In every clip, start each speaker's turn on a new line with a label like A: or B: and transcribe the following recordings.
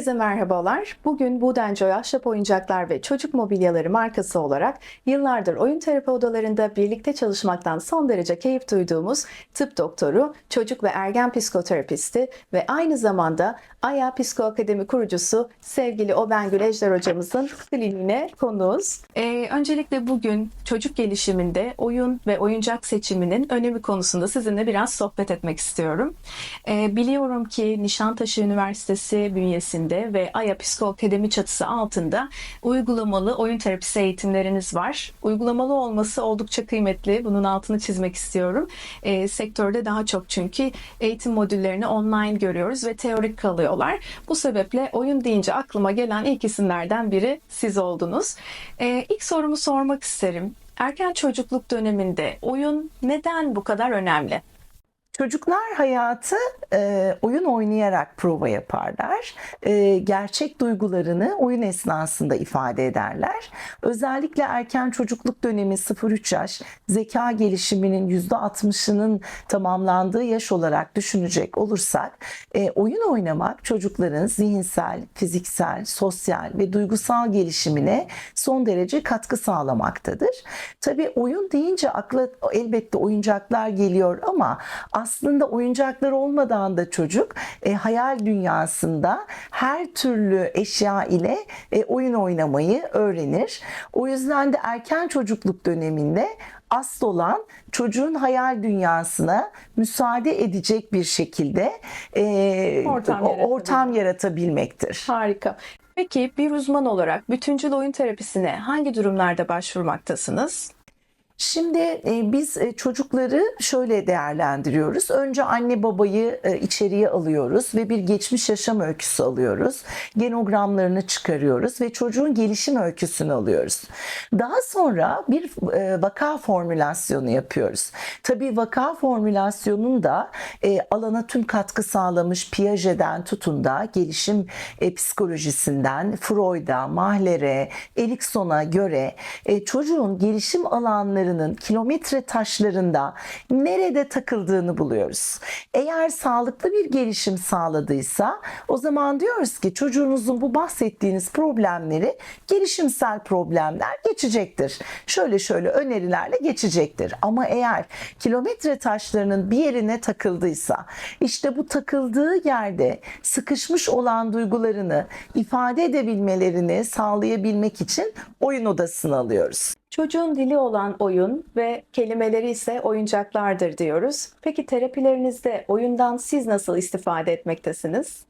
A: Herkese merhabalar. Bugün Budencoy Ahşap Oyuncaklar ve Çocuk Mobilyaları markası olarak yıllardır oyun terapi odalarında birlikte çalışmaktan son derece keyif duyduğumuz tıp doktoru, çocuk ve ergen psikoterapisti ve aynı zamanda AYA Psikoakademi kurucusu sevgili Obengül Ejder hocamızın kliniğine konuğuz. Ee, öncelikle bugün çocuk gelişiminde oyun ve oyuncak seçiminin önemi konusunda sizinle biraz sohbet etmek istiyorum. Ee, biliyorum ki Nişantaşı Üniversitesi bünyesinde ve AYA Psikoakademi çatısı altında uygulamalı oyun terapisi eğitimleriniz var. Uygulamalı olması oldukça kıymetli. Bunun altını çizmek istiyorum. Ee, sektörde daha çok çünkü eğitim modüllerini online görüyoruz ve teorik kalıyorlar. Bu sebeple oyun deyince aklıma gelen ilk isimlerden biri siz oldunuz. Ee, ilk sorumu sormak isterim. Erken çocukluk döneminde oyun neden bu kadar önemli?
B: Çocuklar hayatı e, oyun oynayarak prova yaparlar. E, gerçek duygularını oyun esnasında ifade ederler. Özellikle erken çocukluk dönemi 0-3 yaş zeka gelişiminin %60'ının tamamlandığı yaş olarak düşünecek olursak e, oyun oynamak çocukların zihinsel, fiziksel, sosyal ve duygusal gelişimine son derece katkı sağlamaktadır. Tabii oyun deyince akla elbette oyuncaklar geliyor ama aslında oyuncaklar olmadan da çocuk e, hayal dünyasında her türlü eşya ile e, oyun oynamayı öğrenir. O yüzden de erken çocukluk döneminde asıl olan çocuğun hayal dünyasına müsaade edecek bir şekilde e,
A: Ortam
B: ortam yaratabilmektir.
A: Harika. Peki bir uzman olarak bütüncül oyun terapisine hangi durumlarda başvurmaktasınız?
B: Şimdi e, biz e, çocukları şöyle değerlendiriyoruz. Önce anne babayı e, içeriye alıyoruz ve bir geçmiş yaşam öyküsü alıyoruz. Genogramlarını çıkarıyoruz ve çocuğun gelişim öyküsünü alıyoruz. Daha sonra bir vaka formülasyonu yapıyoruz. Tabii vaka formülasyonun da alana tüm katkı sağlamış Piaget'den tutun da gelişim psikolojisinden Freud'a, Mahler'e, Erikson'a göre çocuğun gelişim alanlarının kilometre taşlarında nerede takıldığını buluyoruz. Eğer sağlıklı bir gelişim sağladıysa o zaman diyoruz ki çocuğunuzun bu bahsettiğiniz problemleri gelişimsel problemler geçecektir. Şöyle şöyle önerilerle geçecektir. Ama eğer kilometre taşlarının bir yerine takıldıysa işte bu takıldığı yerde sıkışmış olan duygularını ifade edebilmelerini sağlayabilmek için oyun odasına alıyoruz.
A: Çocuğun dili olan oyun ve kelimeleri ise oyuncaklardır diyoruz. Peki terapilerinizde oyundan siz nasıl istifade etmektesiniz?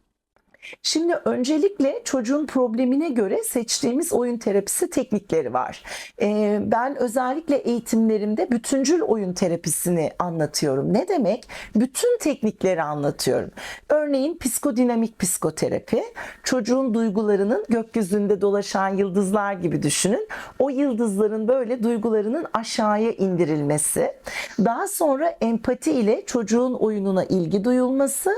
B: Şimdi öncelikle çocuğun problemine göre seçtiğimiz oyun terapisi teknikleri var. Ee, ben özellikle eğitimlerimde bütüncül oyun terapisini anlatıyorum. Ne demek? Bütün teknikleri anlatıyorum. Örneğin psikodinamik psikoterapi, çocuğun duygularının gökyüzünde dolaşan yıldızlar gibi düşünün. O yıldızların böyle duygularının aşağıya indirilmesi. Daha sonra empati ile çocuğun oyununa ilgi duyulması.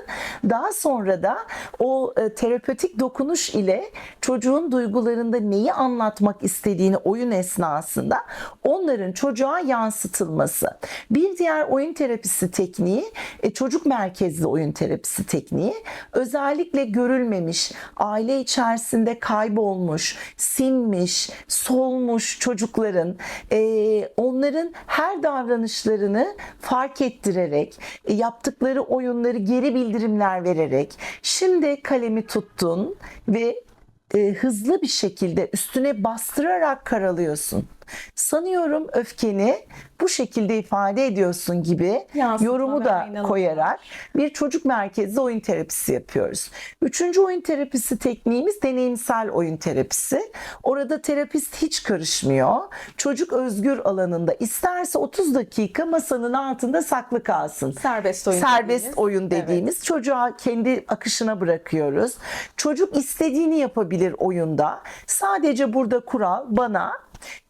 B: Daha sonra da o e, terapötik dokunuş ile çocuğun duygularında neyi anlatmak istediğini oyun esnasında onların çocuğa yansıtılması. Bir diğer oyun terapisi tekniği e, çocuk merkezli oyun terapisi tekniği. Özellikle görülmemiş, aile içerisinde kaybolmuş, sinmiş, solmuş çocukların e, onların her davranışlarını fark ettirerek, yaptıkları oyunları geri bildirimler vererek, şimdi kalemi tuttun ve e, hızlı bir şekilde üstüne bastırarak karalıyorsun. Sanıyorum öfkeni bu şekilde ifade ediyorsun gibi
A: Yansıtma
B: yorumu da koyarak bir çocuk merkezli oyun terapisi yapıyoruz. Üçüncü oyun terapisi tekniğimiz deneyimsel oyun terapisi. Orada terapist hiç karışmıyor. Çocuk özgür alanında isterse 30 dakika masanın altında saklı kalsın.
A: Serbest oyun
B: Serbest
A: dediğimiz.
B: oyun dediğimiz çocuğa kendi akışına bırakıyoruz. Çocuk istediğini yapabilir oyunda. Sadece burada kural bana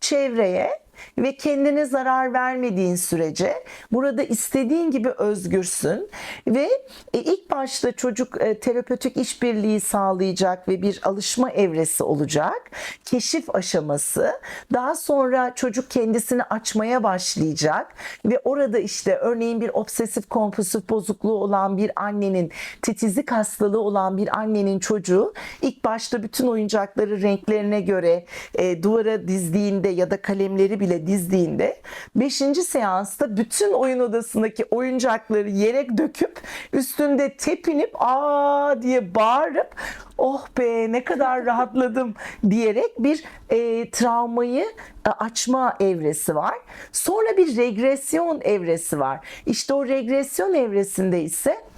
B: çevreye ve kendine zarar vermediğin sürece burada istediğin gibi özgürsün ve e, ilk başta çocuk e, terapötik işbirliği sağlayacak ve bir alışma evresi olacak. Keşif aşaması. Daha sonra çocuk kendisini açmaya başlayacak ve orada işte örneğin bir obsesif kompulsif bozukluğu olan bir annenin titizlik hastalığı olan bir annenin çocuğu ilk başta bütün oyuncakları renklerine göre e, duvara dizdiğinde ya da kalemleri bile dizdiğinde 5. seansta bütün oyun odasındaki oyuncakları yere döküp üstünde tepinip aa diye bağırıp oh be ne kadar rahatladım diyerek bir e, travmayı e, açma evresi var. Sonra bir regresyon evresi var. İşte o regresyon evresinde ise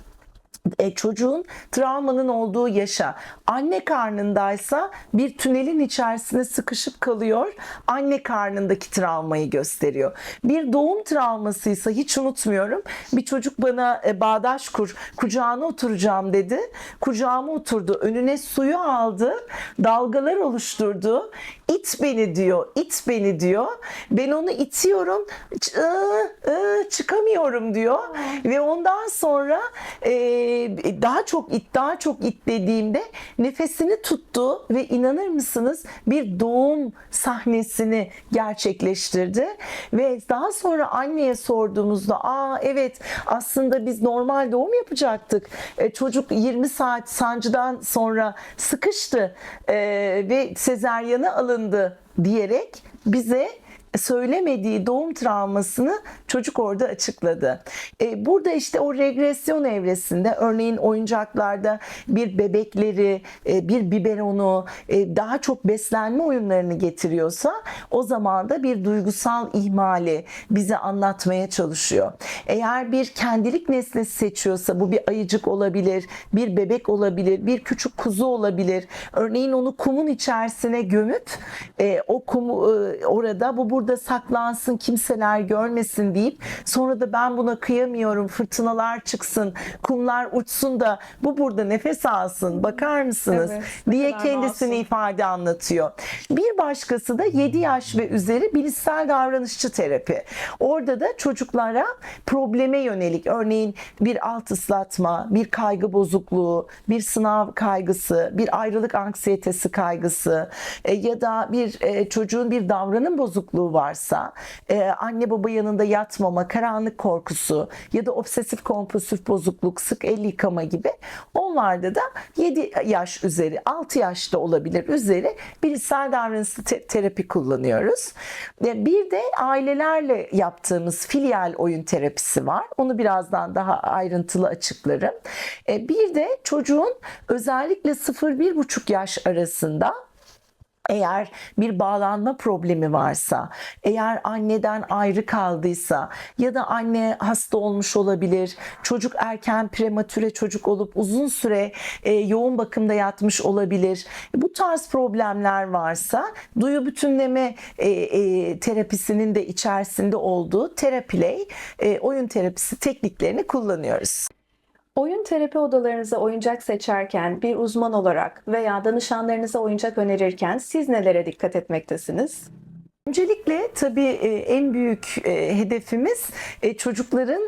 B: e, çocuğun travmanın olduğu yaşa anne karnındaysa bir tünelin içerisine sıkışıp kalıyor. Anne karnındaki travmayı gösteriyor. Bir doğum travmasıysa hiç unutmuyorum. Bir çocuk bana e, bağdaş kur, kucağına oturacağım dedi. Kucağıma oturdu. Önüne suyu aldı. Dalgalar oluşturdu. İt beni diyor. it beni diyor. Ben onu itiyorum. Ç- ıı, çıkamıyorum diyor. Ve ondan sonra e, daha çok it daha çok it dediğimde nefesini tuttu ve inanır mısınız bir doğum sahnesini gerçekleştirdi. Ve daha sonra anneye sorduğumuzda aa evet aslında biz normal doğum yapacaktık. E, çocuk 20 saat sancıdan sonra sıkıştı e, ve sezeryana alındı diyerek bize söylemediği doğum travmasını çocuk orada açıkladı. E, burada işte o regresyon evresinde örneğin oyuncaklarda bir bebekleri, e, bir biberonu, e, daha çok beslenme oyunlarını getiriyorsa o zaman da bir duygusal ihmali bize anlatmaya çalışıyor. Eğer bir kendilik nesnesi seçiyorsa bu bir ayıcık olabilir, bir bebek olabilir, bir küçük kuzu olabilir. Örneğin onu kumun içerisine gömüp e, o kumu e, orada bu burada saklansın kimseler görmesin deyip sonra da ben buna kıyamıyorum fırtınalar çıksın kumlar uçsun da bu burada nefes alsın bakar mısınız
A: Evet,
B: diye kendisini
A: masum.
B: ifade anlatıyor. Bir başkası da 7 yaş ve üzeri bilişsel davranışçı terapi. Orada da çocuklara probleme yönelik örneğin bir alt ıslatma, bir kaygı bozukluğu, bir sınav kaygısı, bir ayrılık anksiyetesi kaygısı e, ya da bir e, çocuğun bir davranım bozukluğu varsa e, anne baba yanında yatmama, karanlık korkusu ya da obsesif kompulsif bozukluk, sık el yıkama gibi onlarda da 7 yaş üzeri, 6 yaşta olabilir üzeri bilişsel davranışlı te- terapi kullanıyoruz. E, Bir de ailelerle yaptığımız filial oyun terapisi var. Onu birazdan daha ayrıntılı açıklarım. E, Bir de çocuğun özellikle 0-1,5 yaş arasında eğer bir bağlanma problemi varsa, eğer anneden ayrı kaldıysa ya da anne hasta olmuş olabilir, çocuk erken prematüre çocuk olup uzun süre e, yoğun bakımda yatmış olabilir. Bu tarz problemler varsa duyu bütünleme e, e, terapisinin de içerisinde olduğu Teraplay e, oyun terapisi tekniklerini kullanıyoruz.
A: Oyun terapi odalarınıza oyuncak seçerken bir uzman olarak veya danışanlarınıza oyuncak önerirken siz nelere dikkat etmektesiniz?
B: Öncelikle tabii e, en büyük e, hedefimiz e, çocukların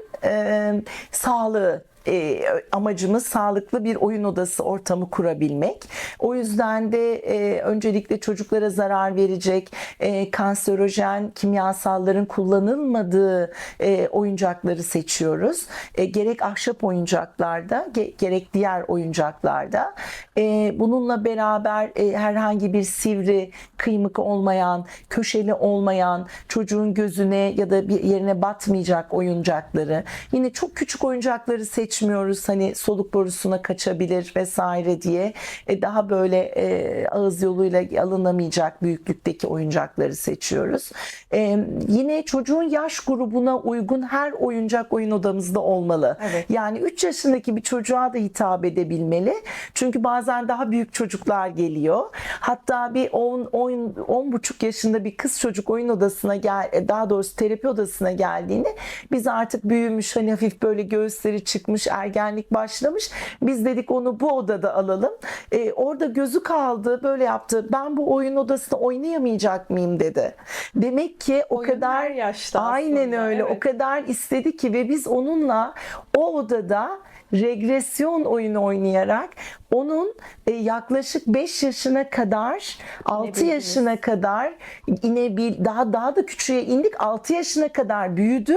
B: sağlığı. E, amacımız sağlıklı bir oyun odası ortamı kurabilmek. O yüzden de e, öncelikle çocuklara zarar verecek e, kanserojen kimyasalların kullanılmadığı e, oyuncakları seçiyoruz. E, gerek ahşap oyuncaklarda ge- gerek diğer oyuncaklarda. E, bununla beraber e, herhangi bir sivri, kıymık olmayan, köşeli olmayan, çocuğun gözüne ya da bir yerine batmayacak oyuncakları. Yine çok küçük oyuncakları seçmiyoruz. Hani soluk borusuna kaçabilir vesaire diye. E, daha böyle e, ağız yoluyla alınamayacak büyüklükteki oyuncakları seçiyoruz. E, yine çocuğun yaş grubuna uygun her oyuncak oyun odamızda olmalı.
A: Evet.
B: Yani 3 yaşındaki bir çocuğa da hitap edebilmeli. Çünkü bazen daha büyük çocuklar geliyor. Hatta bir 10 10 10 buçuk yaşında bir kız çocuk oyun odasına gel daha doğrusu terapi odasına geldiğinde biz artık büyümüş hani hafif böyle göğüsleri çıkmış başlamış, ergenlik başlamış. Biz dedik onu bu odada alalım. E, orada gözü kaldı, böyle yaptı. Ben bu oyun odasında oynayamayacak mıyım dedi. Demek ki o
A: Oyun
B: kadar
A: yaşta
B: aynen
A: aslında,
B: öyle. O
A: evet.
B: kadar istedi ki ve biz onunla o odada regresyon oyunu oynayarak onun e, yaklaşık 5 yaşına kadar 6
A: İnebildiniz.
B: yaşına kadar inebil daha daha da küçüğe indik 6 yaşına kadar büyüdü.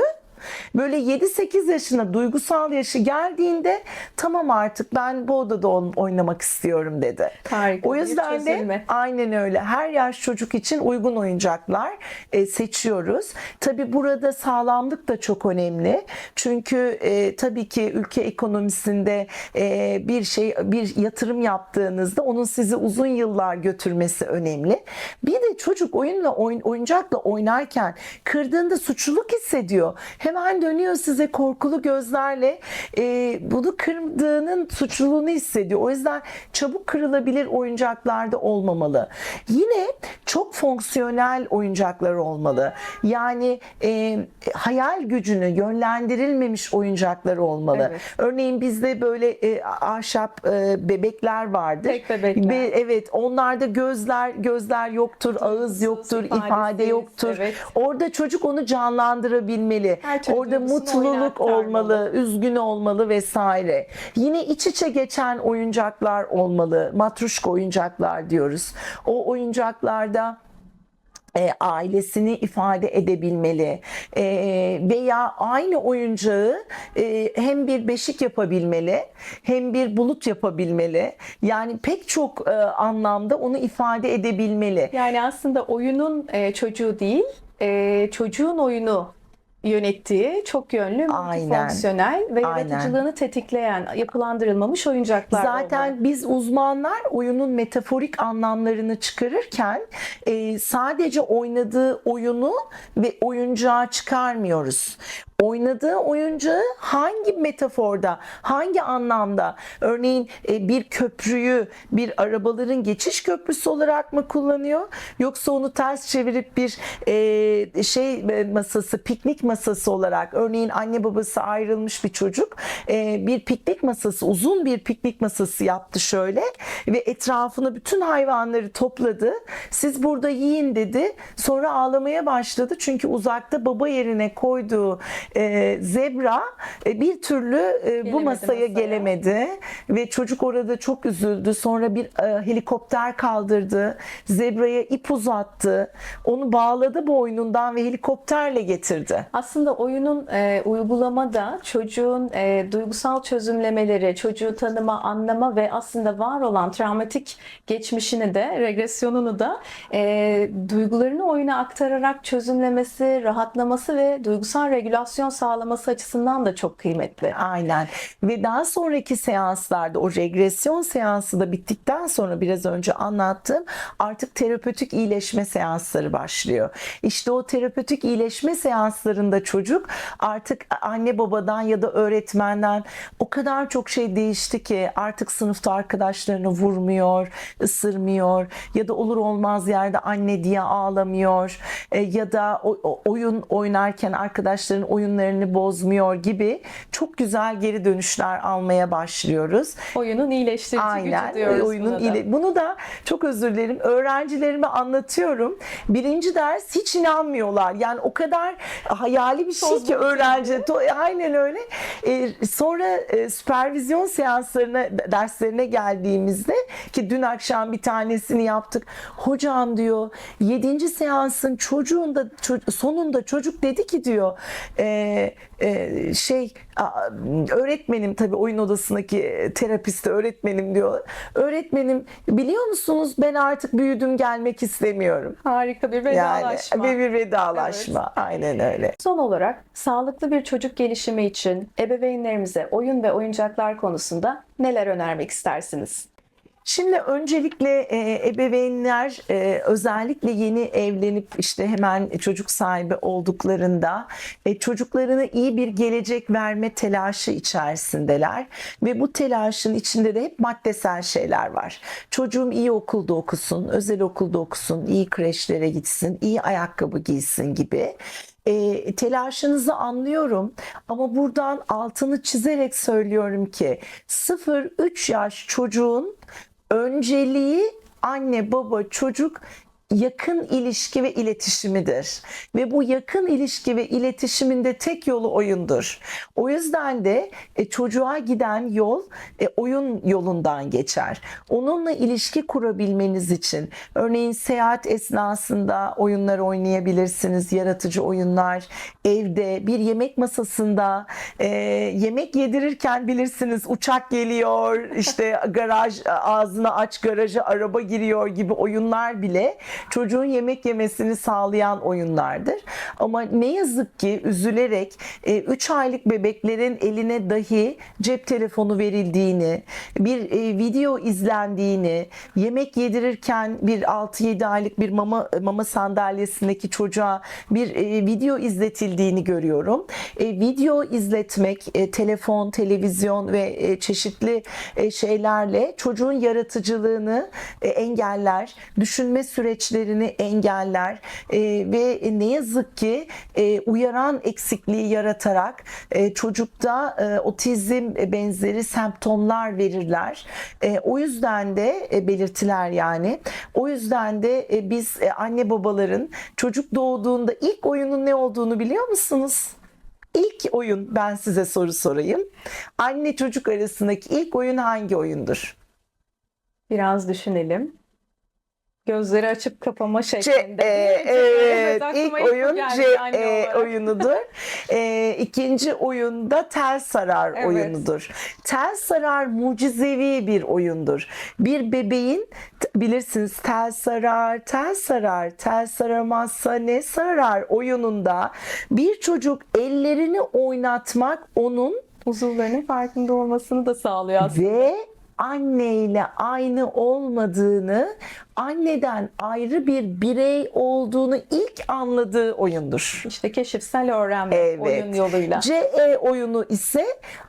B: Böyle 7-8 yaşına duygusal yaşı geldiğinde tamam artık ben bu odada oyn- oynamak istiyorum dedi.
A: Harika
B: O yüzden de aynen öyle. Her yaş çocuk için uygun oyuncaklar e, seçiyoruz. Tabi burada sağlamlık da çok önemli. Çünkü e, tabii ki ülke ekonomisinde e, bir şey bir yatırım yaptığınızda onun sizi uzun yıllar götürmesi önemli. Bir de çocuk oyunla oyun, oyuncakla oynarken kırdığında suçluluk hissediyor. Hemen dönüyor size korkulu gözlerle e, bunu kırdığının suçluluğunu hissediyor. O yüzden çabuk kırılabilir oyuncaklarda olmamalı. Yine çok fonksiyonel oyuncaklar olmalı. Yani e, hayal gücünü yönlendirilmemiş oyuncaklar olmalı.
A: Evet.
B: Örneğin bizde böyle e, ahşap e, bebekler vardır.
A: Tek bebekler.
B: Ve evet onlarda gözler gözler yoktur, ağız yoktur, ifade yoktur.
A: evet.
B: Orada çocuk onu canlandırabilmeli.
A: Her türlü
B: Orada mutluluk olmalı, üzgün olmalı vesaire. Yine iç içe geçen oyuncaklar olmalı. Matruşka oyuncaklar diyoruz. O oyuncaklarda e, ailesini ifade edebilmeli E, veya aynı oyuncağı e, hem bir beşik yapabilmeli hem bir bulut yapabilmeli yani pek çok e, anlamda onu ifade edebilmeli.
A: Yani aslında oyunun e, çocuğu değil, e, çocuğun oyunu yönettiği çok yönlü,
B: Aynen.
A: multifonksiyonel ve
B: Aynen.
A: yaratıcılığını tetikleyen, yapılandırılmamış oyuncaklar
B: Zaten
A: olmalı.
B: biz uzmanlar oyunun metaforik anlamlarını çıkarırken e, sadece oynadığı oyunu ve oyuncağı çıkarmıyoruz. Oynadığı oyuncağı hangi metaforda, hangi anlamda, örneğin e, bir köprüyü bir arabaların geçiş köprüsü olarak mı kullanıyor, yoksa onu ters çevirip bir e, şey e, masası, piknik masası olarak, örneğin anne babası ayrılmış bir çocuk bir piknik masası, uzun bir piknik masası yaptı şöyle ve etrafına bütün hayvanları topladı. Siz burada yiyin dedi. Sonra ağlamaya başladı çünkü uzakta baba yerine koyduğu e, zebra e, bir türlü e, bu masaya,
A: masaya.
B: gelemedi ve çocuk orada çok üzüldü. Sonra bir e, helikopter kaldırdı. Zebraya ip uzattı. Onu bağladı boynundan ve helikopterle getirdi.
A: Aslında oyunun e, uygulamada çocuğun e, duygusal çözümlemeleri, çocuğu tanıma, anlama ve aslında var olan travmatik geçmişini de, regresyonunu da e, duygularını oyuna aktararak çözümlemesi, rahatlaması ve duygusal regülasyon sağlaması açısından da çok kıymetli.
B: Aynen. Ve daha sonraki seanslarda o regresyon seansı da bittikten sonra biraz önce anlattığım artık terapötik iyileşme seansları başlıyor. İşte o terapötik iyileşme seanslarında çocuk artık anne babadan ya da öğretmenden o kadar çok şey değişti ki artık sınıfta arkadaşlarını vurmuyor, ısırmıyor ya da olur olmaz yerde anne diye ağlamıyor e, ya da oyun oynarken arkadaşların oyunlarını bozmuyor gibi çok güzel geri dönüşler almaya başlıyoruz.
A: Oyunun iyileştirici
B: Aynen.
A: gücü diyoruz
B: Oyunun
A: buna da.
B: Bunu da çok özür dilerim. Öğrencilerime anlatıyorum. Birinci ders hiç inanmıyorlar. Yani o kadar hayali bir şey
A: Toz
B: ki öğrenci. Aynen öyle. Ee, sonra e, süpervizyon seanslarına derslerine geldiğimizde ki dün akşam bir tanesini yaptık. Hocam diyor 7. seansın çocuğunda ço- sonunda çocuk dedi ki diyor e, e, şey a- öğretmenim tabii oyun odasındaki terapisti öğretmenim diyor. Öğretmenim biliyor musunuz ben artık büyüdüm gelmek istemiyorum.
A: Harika bir
B: Yani
A: vedalaşma.
B: ve bir vedalaşma. Aynen öyle.
A: Son olarak sağlıklı bir çocuk gelişimi için ebeveynlerimize oyun ve oyuncaklar konusunda neler önermek istersiniz?
B: Şimdi öncelikle e, ebeveynler e, özellikle yeni evlenip işte hemen çocuk sahibi olduklarında e, çocuklarına iyi bir gelecek verme telaşı içerisindeler ve bu telaşın içinde de hep maddesel şeyler var. Çocuğum iyi okulda okusun, özel okulda okusun, iyi kreşlere gitsin, iyi ayakkabı giysin gibi. E, telaşınızı anlıyorum ama buradan altını çizerek söylüyorum ki 0-3 yaş çocuğun önceliği anne baba çocuk yakın ilişki ve iletişimidir. Ve bu yakın ilişki ve iletişiminde tek yolu oyundur. O yüzden de e, çocuğa giden yol e, oyun yolundan geçer. Onunla ilişki kurabilmeniz için örneğin seyahat esnasında oyunlar oynayabilirsiniz. Yaratıcı oyunlar, evde bir yemek masasında e, yemek yedirirken bilirsiniz uçak geliyor, işte garaj ağzını aç garaja araba giriyor gibi oyunlar bile çocuğun yemek yemesini sağlayan oyunlardır. Ama ne yazık ki üzülerek 3 aylık bebeklerin eline dahi cep telefonu verildiğini, bir e, video izlendiğini, yemek yedirirken bir 6-7 aylık bir mama mama sandalyesindeki çocuğa bir e, video izletildiğini görüyorum. E, video izletmek, e, telefon, televizyon ve e, çeşitli e, şeylerle çocuğun yaratıcılığını e, engeller, düşünme süreçlerini engeller e, ve ne yazık ki e, uyaran eksikliği yaratarak e, çocukta e, otizm benzeri semptomlar verirler. E, o yüzden de e, belirtiler yani. O yüzden de e, biz e, anne babaların çocuk doğduğunda ilk oyunun ne olduğunu biliyor musunuz? İlk oyun ben size soru sorayım. Anne çocuk arasındaki ilk oyun hangi oyundur?
A: Biraz düşünelim. Gözleri açıp kapama
B: C,
A: şeklinde.
B: e,
A: değil mi?
B: evet,
A: aklıma
B: ilk oyun C e, oyunudur. E, ikinci oyunda tel sarar
A: Evet.
B: oyunudur. Tel sarar mucizevi bir oyundur. Bir bebeğin bilirsiniz tel sarar, tel sarar, tel saramazsa ne sarar oyununda bir çocuk ellerini oynatmak onun
A: Uzuvlarının farkında olmasını da sağlıyor aslında.
B: ve anneyle aynı olmadığını, anneden ayrı bir birey olduğunu ilk anladığı oyundur.
A: İşte keşifsel öğrenme
B: Evet.
A: oyun yoluyla.
B: CE oyunu ise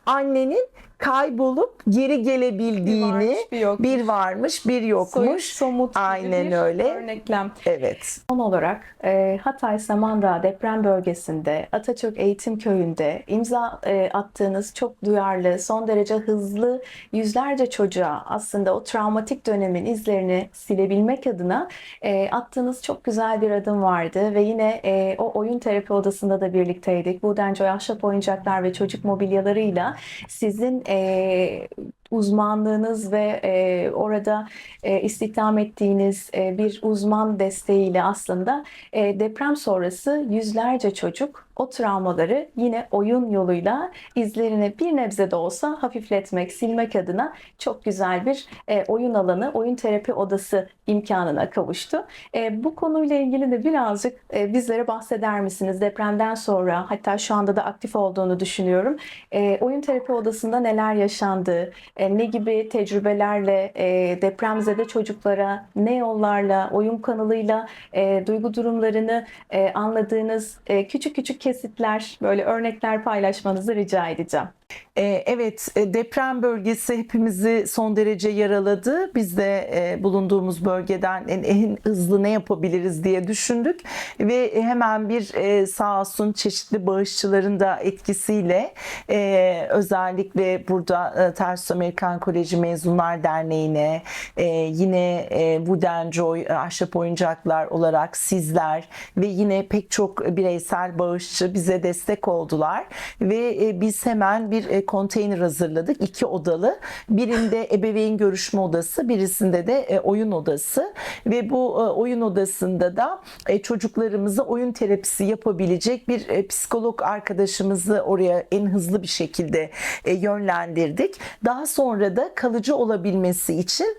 B: annenin kaybolup geri
A: Bir
B: gelebildiğini
A: varmış, bir yokmuş.
B: bir varmış bir
A: Soyut,
B: yokmuş.
A: somut gibi
B: Aynen
A: bir
B: öyle.
A: örneklem.
B: Evet.
A: Son olarak e, Hatay Samandağ deprem bölgesinde Atatürk Eğitim Köyü'nde imza e, attığınız çok duyarlı, son derece hızlı yüzlerce çocuğa aslında o travmatik dönemin izlerini silebilmek adına e, attığınız çok güzel bir adım vardı ve yine e, o oyun terapi odasında da birlikteydik. Budencoy Ahşap Oyuncaklar ve Çocuk Mobilyalarıyla sizin e, uzmanlığınız ve e, orada e, istihdam ettiğiniz e, bir uzman desteğiyle aslında e, deprem sonrası yüzlerce çocuk o travmaları yine oyun yoluyla izlerini bir nebze de olsa hafifletmek, silmek adına çok güzel bir e, oyun alanı, oyun terapi odası imkanına kavuştu. E, bu konuyla ilgili de birazcık e, bizlere bahseder misiniz? Depremden sonra hatta şu anda da aktif olduğunu düşünüyorum. E, oyun terapi odasında neler yaşandı? E, ne gibi tecrübelerle e, depremzede çocuklara ne yollarla, oyun kanalıyla e, duygu durumlarını e, anladığınız e, küçük küçük kesitler, böyle örnekler paylaşmanızı rica edeceğim.
B: Ee, Evet, e, deprem bölgesi hepimizi son derece yaraladı. Biz de e, bulunduğumuz bölgeden en, en hızlı ne yapabiliriz diye düşündük ve hemen bir e, sağ olsun çeşitli bağışçıların da etkisiyle e, özellikle burada e, Ters Amerikan Koleji Mezunlar Derneği'ne e, yine e, Budencoy e, Ahşap Oyuncaklar olarak sizler ve yine pek çok bireysel bağışçı bize destek oldular ve e, biz hemen bir e, konteyner hazırladık. iki odalı. Birinde ebeveyn görüşme odası, birisinde de e, oyun odası ve bu e, oyun odasında da çocuklarımıza oyun terapisi yapabilecek bir psikolog arkadaşımızı oraya en hızlı bir şekilde yönlendirdik. Daha sonra da kalıcı olabilmesi için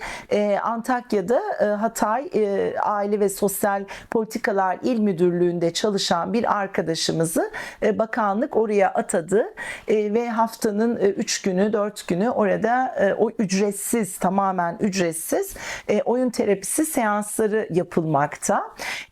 B: Antakya'da Hatay Aile ve Sosyal Politikalar İl Müdürlüğü'nde çalışan bir arkadaşımızı bakanlık oraya atadı ve hafta haftanın 3 günü 4 günü orada e, o ücretsiz tamamen ücretsiz e, oyun terapisi seansları yapılmakta.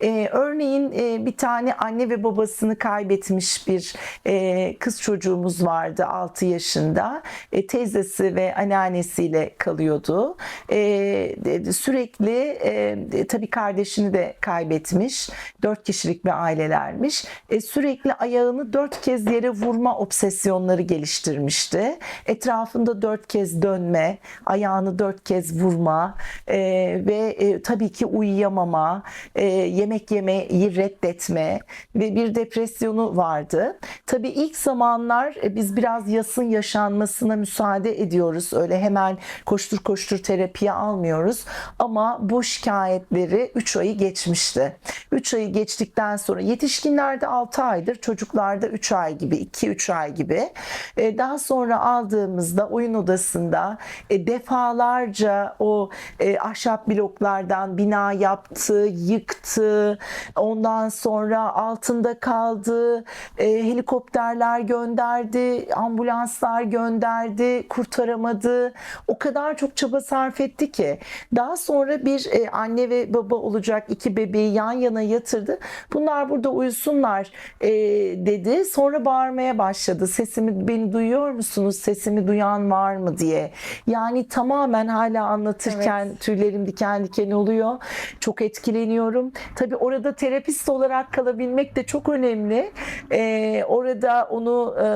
B: E, örneğin e, bir tane anne ve babasını kaybetmiş bir e, kız çocuğumuz vardı 6 yaşında. E, teyzesi ve anneannesiyle kalıyordu. E, sürekli e, tabii kardeşini de kaybetmiş. 4 kişilik bir ailelermiş. E, sürekli ayağını 4 kez yere vurma obsesyonları geliştirmişti. Etrafında 4 kez dönme, ayağını 4 kez vurma e, ve e, tabii ki uyuyamama, e, yemek yemeyi reddetme ve bir depresyonu vardı. Tabii ilk zamanlar e, biz biraz yasın yaşanmasına müsaade ediyoruz. Öyle hemen koştur koştur terapiye almıyoruz. Ama bu şikayetleri 3 ayı geçmişti. 3 ayı geçtikten sonra yetişkinlerde 6 aydır, çocuklarda 3 ay gibi, 2-3 ay gibi. E, Daha sonra aldığımızda oyun odasında e, defalarca o e, ahşap bloklardan bina yaptı, yıktı. Ondan sonra altında kaldı. e, helikopterler gönderdi, ambulanslar gönderdi, kurtaramadı. O kadar çok çaba sarf etti ki. Daha sonra bir e, anne ve baba olacak iki bebeği yan yana yatırdı. Bunlar burada uyusunlar e, dedi. Sonra bağırmaya başladı. Sesimi beni duyuyor musunuz? Sesimi duyan var mı diye. Yani tamamen hala anlatırken tüylerim diken diken oluyor. Çok etkileniyorum. Tabii orada terapist olarak kalabilmek de çok önemli. E, orada onu e,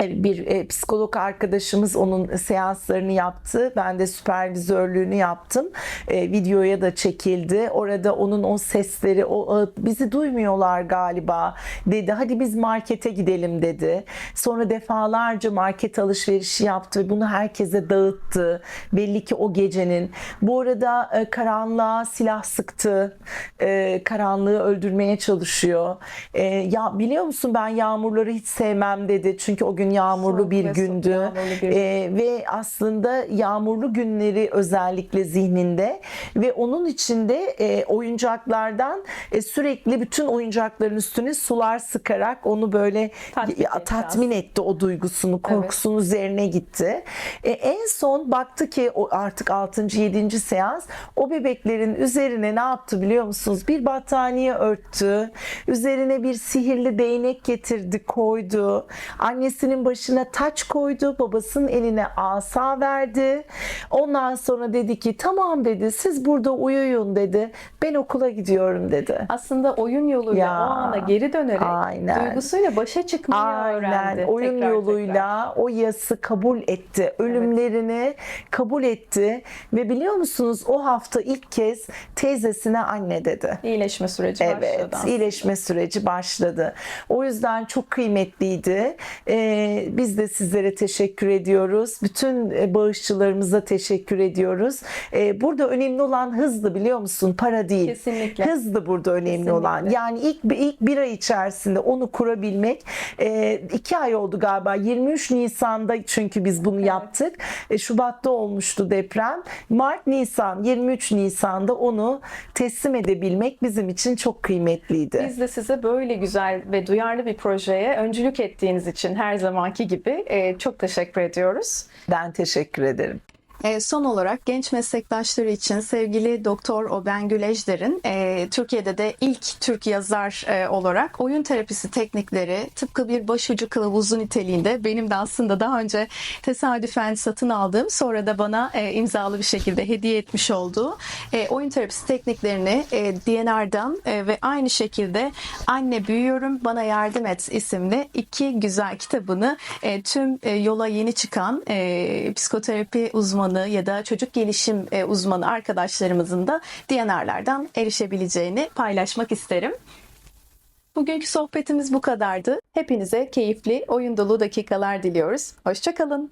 B: bir e, psikolog arkadaşımız onun seanslarını yaptı. Ben de süpervizörlüğünü yaptım. E, videoya da çekildi. Orada onun o sesleri, o bizi duymuyorlar galiba dedi. Hadi biz markete gidelim dedi. Sonra defalarca market alışverişi yaptı ve bunu herkese dağıttı. Belli ki o gecenin. Bu arada e, karanlığa silah sıktı. E, karanlığı öldürmeye çalışıyor. E, ya biliyor musun ben yağmurları hiç sevmem dedi. Çünkü o gün yağmurlu
A: Soğuk
B: bir
A: ve
B: gündü.
A: yağmurlu bir.
B: E, ve aslında yağmurlu günleri özellikle zihninde ve onun içinde e, oyuncaklardan e, sürekli bütün oyuncakların üstüne sular sıkarak onu böyle
A: Tatmin
B: tatmin etti o duygusunu, korkusunu üzerine gitti. E, en son baktı ki o artık 6. 7. seans o bebeklerin üzerine ne yaptı biliyor musunuz? Bir battaniye örttü. Üzerine bir sihirli değnek getirdi, koydu. Annesinin başına taç koydu. Babasının eline asa verdi. Ondan sonra dedi ki tamam dedi siz burada uyuyun dedi. Ben okula gidiyorum dedi.
A: Aslında oyun yoluyla
B: Ya,
A: o ana geri dönerek
B: aynen.
A: duygusuyla başa çıkmayı
B: Aynen
A: öğrendi.
B: oyun
A: tekrar
B: yoluyla o yası kabul etti. Ölümlerini kabul etti ve biliyor musunuz o hafta ilk kez teyzesine anne dedi.
A: tekrar. İyileşme süreci
B: Evet,
A: başladı. aslında.
B: iyileşme süreci başladı. O yüzden çok kıymetliydi. Ee, biz de sizlere teşekkür ediyoruz. Bütün e, bağışçılarımıza teşekkür ediyoruz. Ee, burada önemli olan hızlı biliyor musun? Para değil.
A: Kesinlikle.
B: Hızlı burada önemli
A: Kesinlikle.
B: olan. Yani ilk ilk bir ay içerisinde onu kurabilmek. E, iki ay oldu galiba. 23 Nisan'da çünkü biz bunu yaptık. E, Şubat'ta olmuştu deprem. Mart, Nisan, 23 Nisan'da onu teslim edebilmek bizim için çok kıymetliydi.
A: Biz de size böyle güzel ve duyarlı bir projeye öncülük ettiğiniz için her zamanki gibi e, çok teşekkür ediyoruz.
B: Ben teşekkür ederim.
A: E, son olarak genç meslektaşları için sevgili Doktor Oben Gülejder'in e, Türkiye'de de ilk Türk yazar e, olarak oyun terapisi teknikleri tıpkı bir başucu kılavuzu niteliğinde benim de aslında daha önce tesadüfen satın aldığım sonra da bana e, imzalı bir şekilde hediye etmiş olduğu e, oyun terapisi tekniklerini e, DNR'dan e, ve aynı şekilde Anne Büyüyorum Bana Yardım Et isimli iki güzel kitabını e, tüm e, yola yeni çıkan e, psikoterapi uzmanı ya da çocuk gelişim e, uzmanı arkadaşlarımızın da DNR'lardan erişebileceğini paylaşmak isterim. Bugünkü sohbetimiz bu kadardı. Hepinize keyifli, oyun dolu dakikalar diliyoruz. Hoşçakalın.